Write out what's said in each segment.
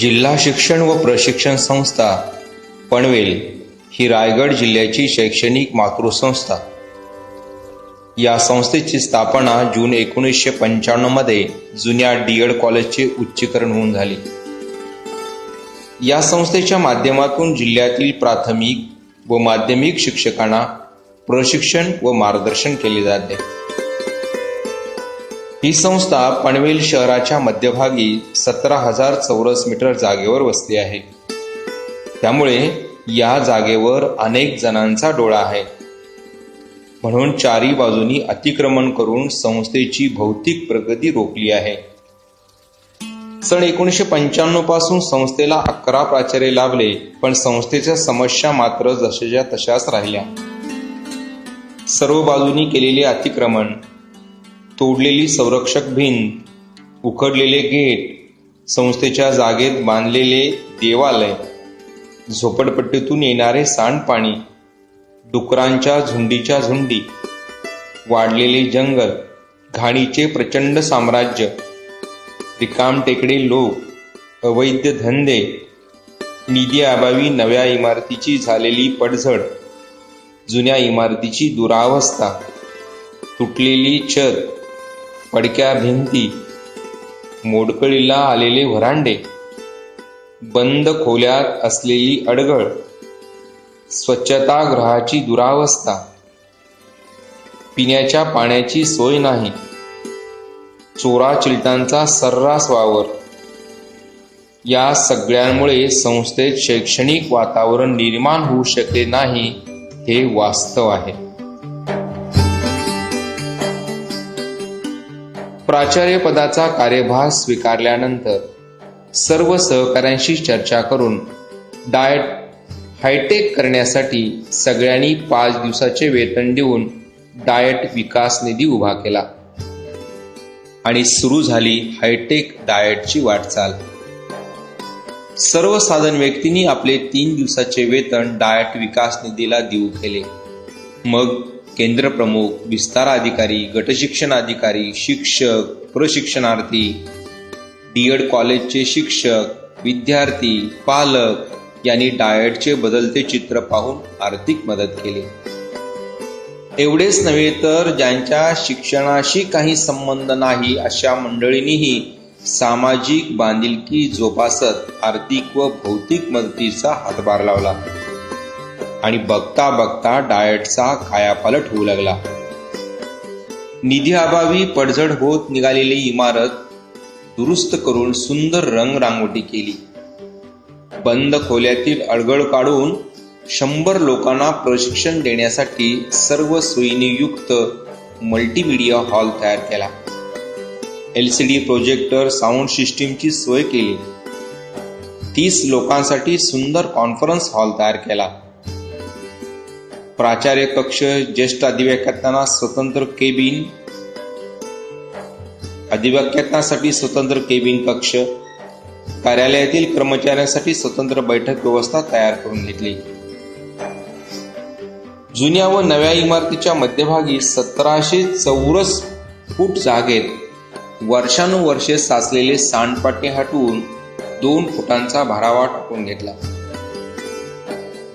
जिल्हा शिक्षण व प्रशिक्षण संस्था पनवेल ही रायगड जिल्ह्याची शैक्षणिक मातृसंस्था या संस्थेची स्थापना जून एकोणीसशे पंच्याण्णवमध्ये जुन्या डी एड कॉलेजचे उच्चीकरण होऊन झाली. या संस्थेच्या माध्यमातून जिल्ह्यातील प्राथमिक व माध्यमिक शिक्षकांना प्रशिक्षण व मार्गदर्शन केले जाते. ही संस्था पनवेल शहराच्या मध्यभागी सतरा हजार चौरस मीटर जागेवर वसली आहे. त्यामुळे या जागेवर अनेक जणांचा डोळा आहे. म्हणून चारी बाजूनी अतिक्रमण करून संस्थेची भौतिक प्रगती रोखली आहे. सन एकोणीसशे पंच्याण्णवपासून संस्थेला अकरा प्राचार्य लाभले पण संस्थेच्या समस्या मात्र जशाच्या तशाच राहिल्या. सर्व बाजूनी केलेले अतिक्रमण तोडलेली संरक्षक भिंत उखडलेले गेट संस्थेच्या जागेत बांधलेले देवालय झोपडपट्टीतून येणारे सांडपाणी डुकरांच्या झुंडीच्या झुंडी वाढलेले जंगल घाणीचे प्रचंड साम्राज्य रिकाम टेकडे लोक अवैध धंदे निधी अभावी नव्या इमारतीची झालेली पडझड जुन्या इमारतीची दुरावस्था तुटलेली छत पडक्या भिंती मोडकळीला आलेले व्हरांडे बंद खोल्यात असलेली अडगळ स्वच्छतागृहाची दुरावस्था पिण्याच्या पाण्याची सोय नाही चोरा चिलटांचा सर्रास वावर. या सगळ्यांमुळे संस्थेत शैक्षणिक वातावरण निर्माण होऊ शकले नाही हे वास्तव आहे. प्राचार्य पदाचा कार्यभार स्वीकारल्यानंतर सर्व सहकाऱ्यांशी चर्चा करून डाएट हायटेक करण्यासाठी सगळ्यांनी पाच दिवसाचे वेतन देऊन डाएट विकास निधी उभा केला आणि सुरू झाली हायटेक डाएटची वाटचाल. सर्वसाधारण व्यक्तींनी आपले तीन दिवसाचे वेतन डाएट विकास निधीला देऊ केले. मग केंद्रप्रमुख विस्तार अधिकारी गटशिक्षण अधिकारी शिक्षक प्रशिक्षणार्थी डीएड कॉलेजचे शिक्षक विद्यार्थी पालक यांनी डाएटचे बदलते चित्र पाहून आर्थिक मदत केली. एवढेच नव्हे तर ज्यांच्या शिक्षणाशी काही संबंध नाही अशा मंडळींनीही सामाजिक बांधिलकी जोपासत आर्थिक व भौतिक मदतीचा हातभार लावला. आणि बघता बघता डाएटचा कायापालट होऊ लागला. निधी अभावी पडझड होत निघालेली इमारत दुरुस्त करून सुंदर रंग रांगोटी केली. बंद खोल्यातील अडगळ काढून शंभर लोकांना प्रशिक्षण देण्यासाठी सर्व सोयीनियुक्त मल्टीमीडिया हॉल तयार केला. L C D projector sound सिस्टीमची सोय केली. तीस लोकांसाठी सुंदर कॉन्फरन्स हॉल तयार केला. प्राचार्य कक्ष ज्येष्ठ अधिव्याख्यातांना स्वतंत्र केबिन अधिव्याख्यातांसाठी स्वतंत्र केबिन कक्ष कार्यालयातील कर्मचाऱ्यांसाठी स्वतंत्र बैठक व्यवस्था तयार करून घेतली. जुन्या व नव्या इमारतीच्या मध्यभागी सतराशे चौरस फूट जागेत वर्षानुवर्षे साचलेले सांडपाटे हटवून दोन फुटांचा भारावा टाकून घेतला.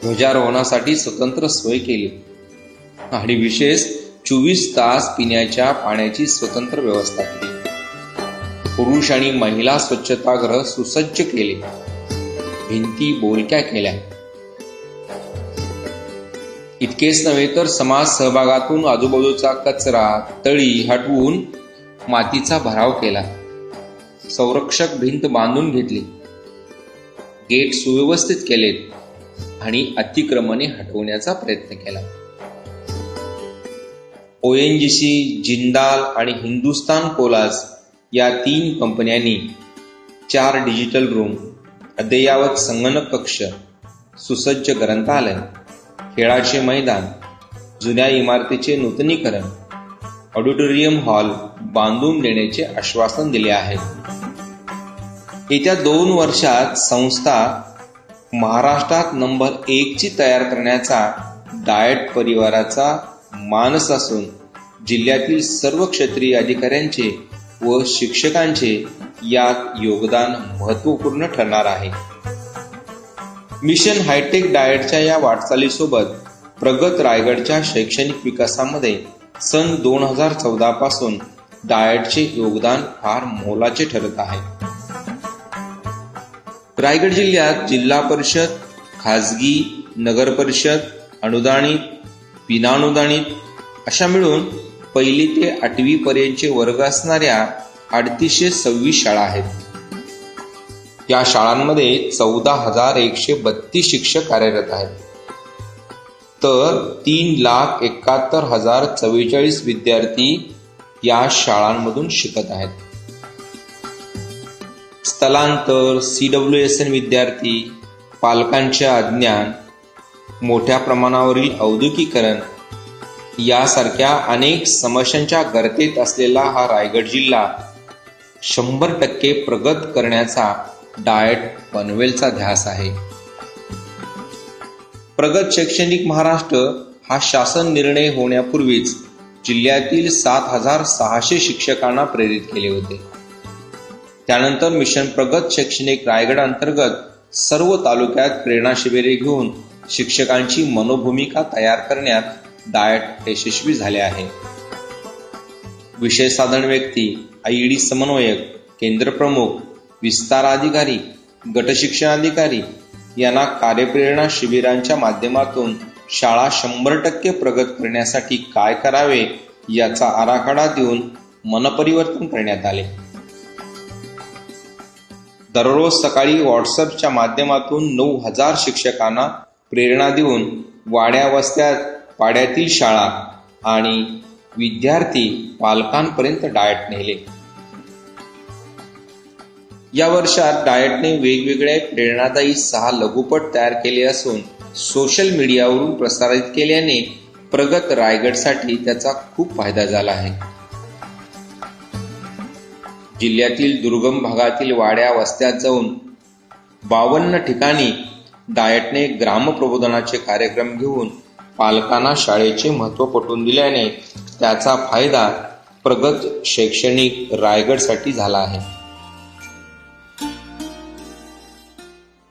ध्वजारोहणासाठी स्वतंत्र सोय केली. आणि विशेष चोवीस तास पिण्याच्या पाण्याची स्वतंत्र व्यवस्था केली. पुरुष आणि महिला स्वच्छतागृह सुसज्ज केले. भिंती बोलक्या केल्या. इतकेच नव्हे तर समाज सहभागातून आजूबाजूचा कचरा तळी हटवून मातीचा भराव केला. संरक्षक भिंत बांधून घेतली. गेट सुव्यवस्थित केलेत. आणि अतिक्रमणे हटवण्याचा प्रयत्न केला. ओएनजीसी जिंदाल आणि हिंदुस्तान कोलाज या तीन कंपन्यांनी चार डिजिटल रूम अद्ययावत संगणक कक्ष सुसज्ज ग्रंथालय खेळाचे मैदान जुन्या इमारतीचे नूतनीकरण ऑडिटोरियम हॉल बांधून देण्याचे आश्वासन दिले आहे. येत्या दोन वर्षात संस्था महाराष्ट्रात नंबर एकची तयार करण्याचा डाएट परिवाराचा मानस असून जिल्ह्यातील सर्व क्षेत्रीय अधिकाऱ्यांचे व शिक्षकांचे यात योगदान महत्त्वपूर्ण ठरणार आहे. मिशन हायटेक डाएटच्या या वाटचालीसोबत प्रगत रायगडच्या शैक्षणिक विकासामध्ये सन दोन हजार चौदा पासून डाएटचे योगदान फार मोलाचे ठरत आहे. रायगड जिल्ह्यात जिल्हा परिषद खाजगी नगर परिषद अनुदानित विनाअनुदानित अशा मिळून पहिली ते आठवी पर्यंतचे वर्ग असणाऱ्या अडतीसशे सव्वीस शाळा आहेत. या शाळांमध्ये चौदा हजार एकशे बत्तीस शिक्षक कार्यरत आहेत. तर तीन लाख एकाहत्तर हजार चव्वेचाळीस विद्यार्थी या शाळांमधून शिकत आहेत. स्थलांतर सी डब्ल्यू एस एन विद्यार्थी पालकांचे अज्ञान मोठ्या प्रमाणावरील औद्योगिकरण यासारख्या अनेक समस्यांच्या गर्तेत असलेला हा रायगड जिल्हा शंभर टक्के प्रगत करण्याचा डाएट पनवेलचा ध्यास आहे. प्रगत शैक्षणिक महाराष्ट्र हा शासन निर्णय होण्यापूर्वीच जिल्ह्यातील सात हजार सहाशे शिक्षकांना प्रेरित केले होते. त्यानंतर मिशन प्रगत शैक्षणिक रायगड अंतर्गत सर्व तालुक्यात प्रेरणा शिबिरे घेऊन शिक्षकांची मनोभूमिका तयार करण्यात डाएट यशस्वी झाले आहे. विषय साधन व्यक्ती आयडी समन्वयक केंद्र प्रमुख विस्तार अधिकारी गटशिक्षणाधिकारी यांना कार्यप्रेरणा शिबिरांच्या माध्यमातून शाळा शंभर टक्के प्रगत करण्यासाठी काय करावे याचा आराखडा देऊन मनपरिवर्तन करण्यात आले. दररोज सकाळी व्हॉट्सअपच्या माध्यमातून नऊ हजार शिक्षकांना प्रेरणा देऊन वाड्यावस्त्यात पाड्यातील शाळा आणि विद्यार्थी पालकांपर्यंत डाएट नेले. या वर्षात डाएटने वेगवेगळे प्रेरणादायी सहा लघुपट तयार केले असून सोशल मीडियावरून प्रसारित केल्याने प्रगत रायगडसाठी त्याचा खूप फायदा झाला आहे. जिल्ह्यातील दुर्गम भागातील वाड्या वस्त्यात जाऊन बावन्न ठिकाणी डायटने ग्रामप्रबोधनाचे कार्यक्रम घेऊन पालकांना शाळेचे महत्त्व पटवून दिल्याने त्याचा फायदा प्रगत शैक्षणिक रायगडसाठी झाला आहे.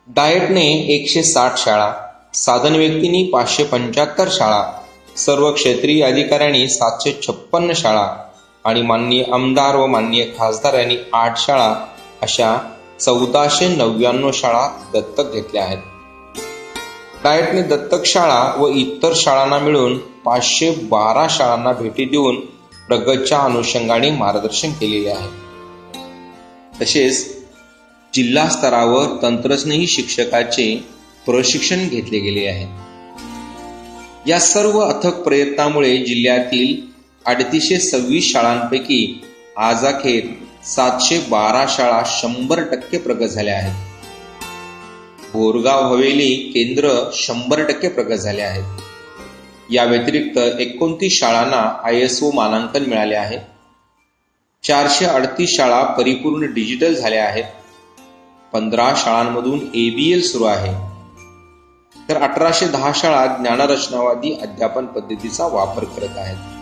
डायटने एकशे साठ शाळा साधन व्यक्तींनी पाचशे पंच्याहत्तर शाळा सर्व क्षेत्रीय अधिकाऱ्यांनी सातशे छप्पन्न शाळा आणि माननीय आमदार व माननीय खासदार यांनी आठ शाळा अशा चौदाशे नव्याण्णव शाळा दत्तक घेतल्या आहेत. डायटने दत्तक शाळा व इतर शाळांना मिळून पाचशे बारा शाळांना भेटी देऊन प्रगतच्या अनुषंगाने मार्गदर्शन केलेले आहे. तसेच जिल्हा स्तरावर तंत्रज्ञही शिक्षकाचे प्रशिक्षण घेतले गेले आहे. या सर्व अथक प्रयत्नामुळे जिल्ह्यातील अडतीसशे सव्वीस शाळांपैकी आजाखेर सातशे बारा शाळा शंभर टक्के प्रगत झाल्या आहेत. बोरगाव हवेली केंद्र शंभर टक्के प्रगत झाले आहेत. या व्यतिरिक्त एकोणतीस शाळांना आय एस ओ मानांकन मिळाले आहे. चारशे अडतीस शाळा परिपूर्ण डिजिटल झाल्या आहेत. पंधरा शाळांमधून एबीएल सुरू आहे. तर अठराशे दहा शाळा ज्ञानरचनावादी अध्यापन पद्धतीचा वापर करत आहेत.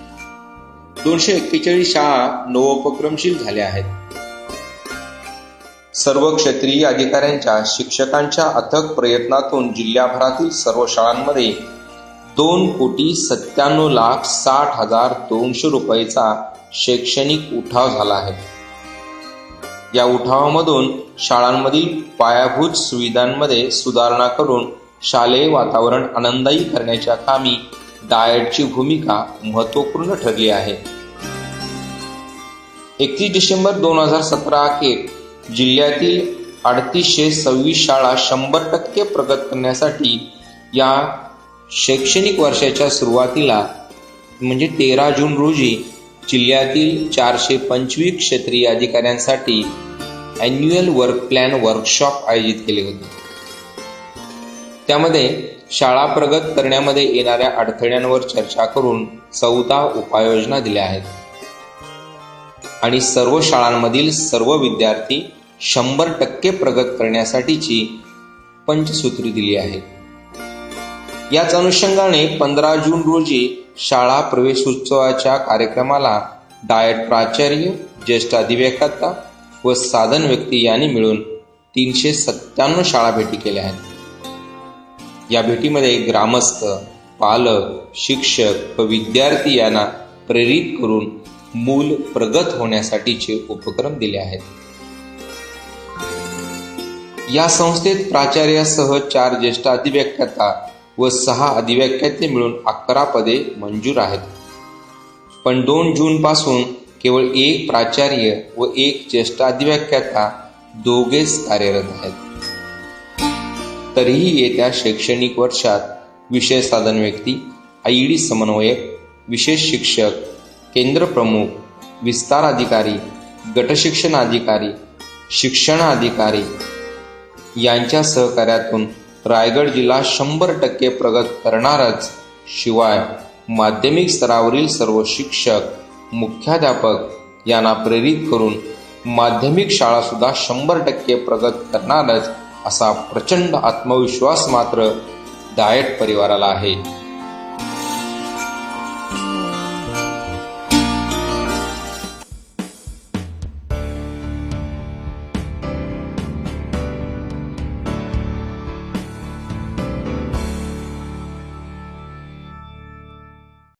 दोनशे एक्केचाळीस शाळा नवोपक्रमशील झाल्या आहेत. सर्व क्षेत्रीय अधिकाऱ्यांच्या शिक्षकांच्या अथक प्रयत्नातून जिल्ह्याभरातील सर्व शाळांमध्ये दोन कोटी सत्त्याण्णव लाख साठ हजार दोनशे रुपयेचा शैक्षणिक उठाव झाला आहे. या उठावामधून शाळांमधील पायाभूत सुविधांमध्ये सुधारणा करून शालेय वातावरण आनंददायी करण्याच्या कामी डाएटची भूमिका महत्त्वपूर्ण ठरली आहे. एकतीस डिसेंबर दोन हजार सतरा अखेर जिल्ह्यातील अडतीसशे सव्वीस शाळा शंभर टक्के प्रगत करण्यासाठी या शैक्षणिक वर्षाच्या सुरुवातीला म्हणजे तेरा जून रोजी जिल्ह्यातील चारशे पंचवीस क्षेत्रीय अधिकाऱ्यांसाठी अॅन्युअल वर्क प्लॅन वर्कशॉप आयोजित केले होते. त्यामध्ये शाळा प्रगत करण्यामध्ये येणाऱ्या अडथळ्यांवर चर्चा करून चौदा उपाययोजना दिल्या आहेत. आणि सर्व शाळांमधील सर्व विद्यार्थी शंभर टक्के प्रगत करण्यासाठीची पंचसूत्री दिली आहे. याच अनुषंगाने पंधरा जून रोजी शाळा प्रवेशोत्सवाच्या कार्यक्रमाला डायट प्राचार्य ज्येष्ठ अधिवेकर्ता व साधन व्यक्ती यांनी मिळून तीनशे सत्त्याण्णव शाळा भेटी केल्या आहेत. या भेटीमध्ये ग्रामस्थ पालक शिक्षक व विद्यार्थी यांना प्रेरित करून मूल प्रगत होण्यासाठीचे उपक्रम दिले आहेत. या संस्थेत प्राचार्यासह चार ज्येष्ठ अधिव्याख्याता व सहा अधिव्याख्याते मिळून अकरा पदे मंजूर आहेत. पण दोन जून पासून केवळ एक प्राचार्य व एक ज्येष्ठ अधिव्याख्याता दोघेच कार्यरत आहेत. तरीही येत्या शैक्षणिक वर्षात विषय साधन व्यक्ती आय डी समन्वयक विशेष शिक्षक केंद्र प्रमुख विस्तार अधिकारी गटशिक्षण अधिकारी शिक्षण अधिकारी यांच्या सहकार्यातून रायगड जिल्हा शंभर टक्के प्रगत करणारच शिवाय माध्यमिक स्तरावरील सर्व शिक्षक मुख्याध्यापक यांना प्रेरित करून माध्यमिक शाळासुद्धा शंभर टक्के प्रगत करणारच असा प्रचंड आत्मविश्वास मात्र डायट परिवाराला आहे.